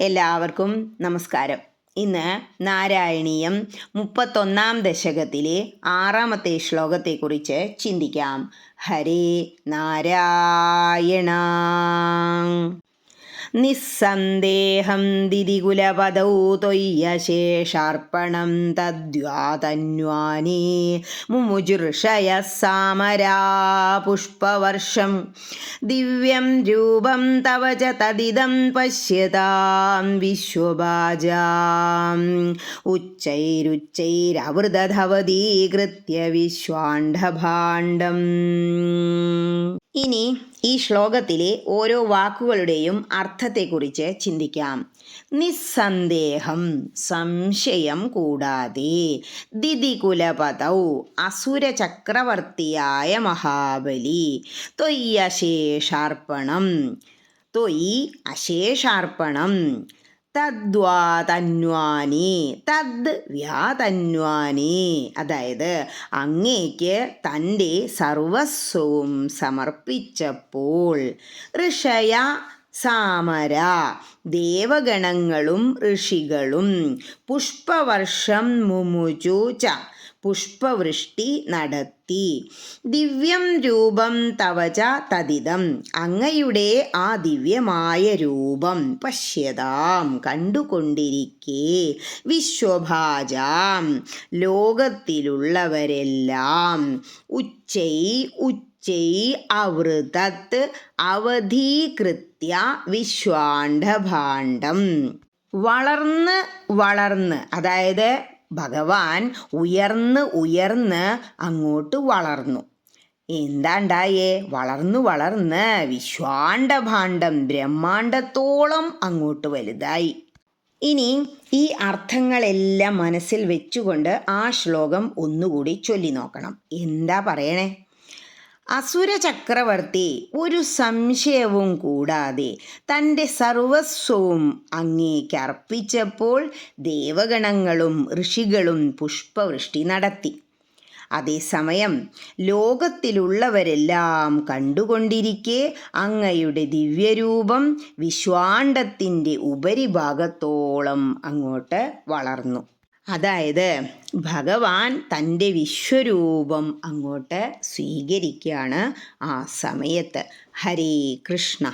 എല്ലാവർക്കും നമസ്കാരം. ഇന്ന് നാരായണീയം മുപ്പത്തൊന്നാം ദശകത്തിലെ ആറാമത്തെ ശ്ലോകത്തെക്കുറിച്ച് ചിന്തിക്കാം. ഹരേ നാരായണ നിസ്സന്ദേഹം ദിതികുലപദൗ ത്വയ്യശേഷാർപ്പണം തദ്വാതന്വാനേ മുമുജുർഷയ സാമരാ പുഷ്പവർഷം. ദിവ്യം രൂപം തവ ച തദിദം പശ്യതാം വിശ്വഭാജാം. ഉച്ചൈരുച്ചൈരവൃതധവതീകൃത്യ വിശ്വാണ്ഡഭാണ്ഡം. ഇനി ഈ ശ്ലോകത്തിലെ ഓരോ വാക്കുകളുടെയും അർത്ഥത്തെക്കുറിച്ച് ചിന്തിക്കാം. നിസ്സന്ദേഹം സംശയം കൂടാതെ ദിതികുലപതൗ അസുര ചക്രവർത്തിയായ മഹാബലി തൊയ്യശേഷാർപ്പണം തൊയ് അശേഷാർപ്പണം തദ്വാതന്വാനി തദ് വ്യാതന്വാനി. അതായത് അങ്ങേക്ക് തന്റെ സർവസ്വവും സമർപ്പിച്ചപ്പോൾ ഋഷയ സാമര ദേവഗണങ്ങളും ഋഷികളും പുഷ്പവർഷം മുമുചു ച പുഷ്പവൃഷ്ടി നടത്തി. ദിവ്യം രൂപം തവച തതിതം. അങ്ങയുടെ ആ ദിവ്യമായ രൂപം പശ്യതാം. കണ്ടുകൊണ്ടിരിക്കെ. വിശ്വഭാജാം. ലോകത്തിലുള്ളവരെല്ലാം. ഉച്ചൈ ഉച്ചൈ അവൃതത്ത് അവധീകൃത്യ വിശ്വാണ്ഡഭാണ്ഡം. വളർന്ന് വളർന്ന് അതായത് ഭഗവാൻ ഉയർന്ന് ഉയർന്ന് അങ്ങോട്ട് വളർന്നു. എന്താണ്ടായേ വളർന്നു വളർന്ന് വിശ്വാണ്ഡഭാണ്ഡം ബ്രഹ്മാണ്ടത്തോളം അങ്ങോട്ട് വലുതായി. ഇനി ഈ അർത്ഥങ്ങളെല്ലാം മനസ്സിൽ വെച്ചുകൊണ്ട് ആ ശ്ലോകം ഒന്നുകൂടി ചൊല്ലി നോക്കണം എന്താ പറയണേ? അസുര ചക്രവർത്തി ഒരു സംശയവും കൂടാതെ തന്റെ സർവസ്വവും അങ്ങേക്ക് അർപ്പിച്ചപ്പോൾ ദേവഗണങ്ങളും ഋഷികളും പുഷ്പവൃഷ്ടി നടത്തി. അതേസമയം ലോകത്തിലുള്ളവരെല്ലാം കണ്ടുകൊണ്ടിരിക്കെ അങ്ങയുടെ ദിവ്യരൂപം വിശ്വാണ്ടത്തിന്റെ ഉപരിഭാഗത്തോളം അങ്ങോട്ട് വളർന്നു. അതായത് ഭഗവാൻ തന്റെ വിശ്വരൂപം അങ്ങോട്ട് സ്വീകരിക്കുകയാണ് ആ സമയത്ത്. ഹരേ കൃഷ്ണ.